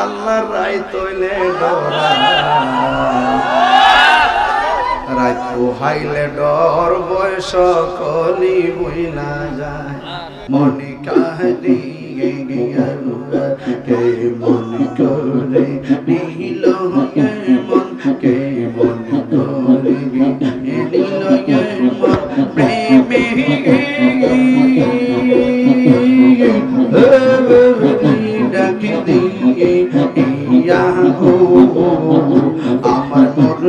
আল্লাহর রাই তৈলে পোহাইলে ডর বয়স কলি বই না যায়। মনে কাহলি কে মন করে নীল মন কে মন করে নীল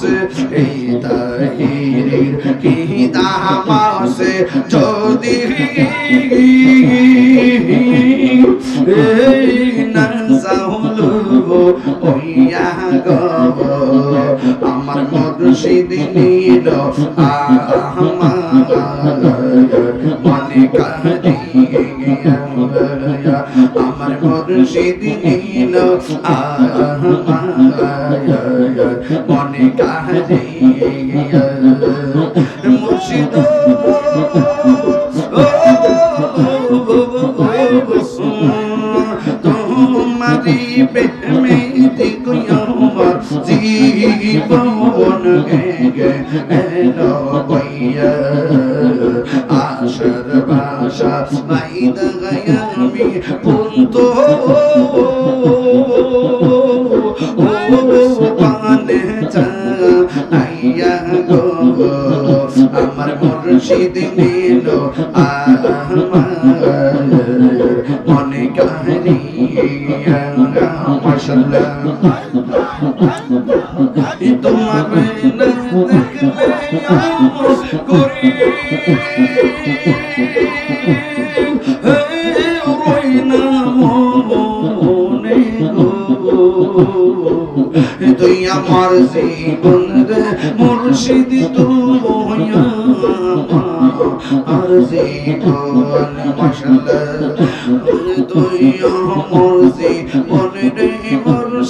দামাস এই তাহিরির কি দামাস যদি এই নাসাহুলু ওইয়া গব আমার মুর্শিদ নীল আহমাদ। আমার মুর্শিদ নীল মনে কাহিয়া গে এলো বইয়া আশার ভাষা মাইদ গায়ামি পুন্ত পানে চাইয়া গো আমার মুর্শিদ নীল আহমাদ মনে কাহিয়া তোমার না মনে গো তুই আমার জীবন রে মুর্শিদ তুই আর জীবন মাশাল্লাহ তুই আমার জীবন রে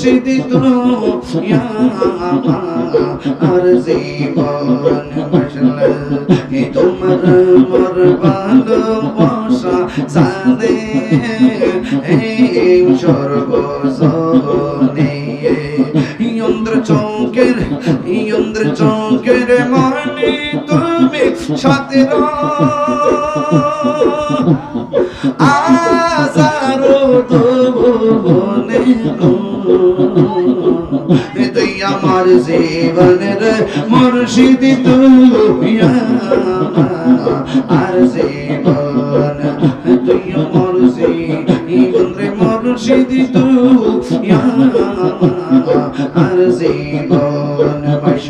মুর্শিদ তুই আর জীবন মাশাল্লাহ তোমার মর ভালোবাসা সাদে এই সর্বজনে ইন্দ্র চৌকের ইন্দ্র চৌকের মানে তুমি সাথে আজারো তুই আমার জীবনের মুর্শিদ তুই আর জীবন তুই আমার জীবনের মুর্শিদ আর জীবন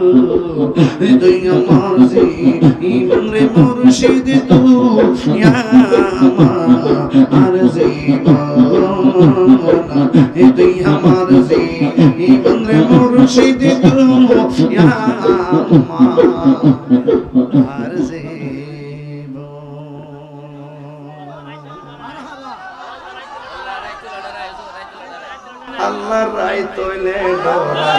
তুই আমার জীবন রে মুর্শিদ তুই আর জীবন তুই আমার জীবন রে মুর্শিদ তুই আর আল্লাহ রাই তৈলে ডরা।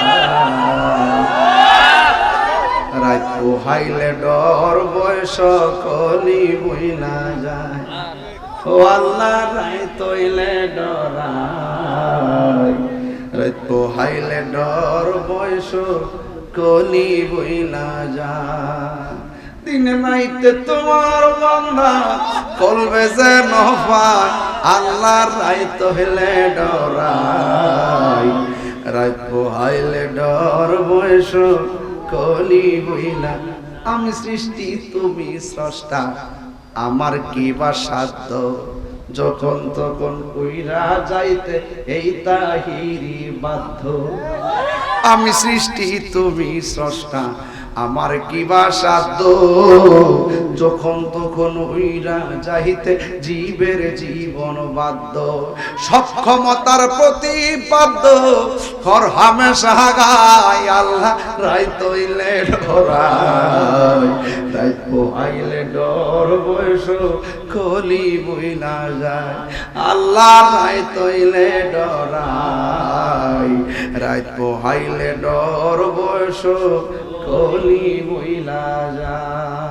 রাত পোহাইলে ডর বয়স কলি বই না যায়। ও আল্লাহ রাই তৈলে ডরাই রাত পোহাইলে ডর বয়স কলি বই না যায়। দিনে নাইতে তোমার বান্দা কলবে যে নহফায় আল্লাহর রাইত হইলে ডরাই রাত পোহাইলে ডর বয়স কলি হইলা, আমি সৃষ্টি, তুমি স্রষ্টা। আমার কি বা সাধ্য? যখন তখন কইরা যাইতে এই তাহিরি বাধ্য। আমি সৃষ্টি, তুমি স্রষ্টা। আমার কি বা সাধ্য যখন তখন উইরা যাইতে জীবের জীবন বাধ্য। সক্ষমতার প্রতিপাদ্য হর হামেশা গায়, আল্লাহ রাই তৈলে ডরাই তাই পোহাইলে ডর বয়স বইলা যায়, আল্লাহ রাই তৈলে ডরাই রাত পোহাইলে ডর বয়স কলি বইলা যায়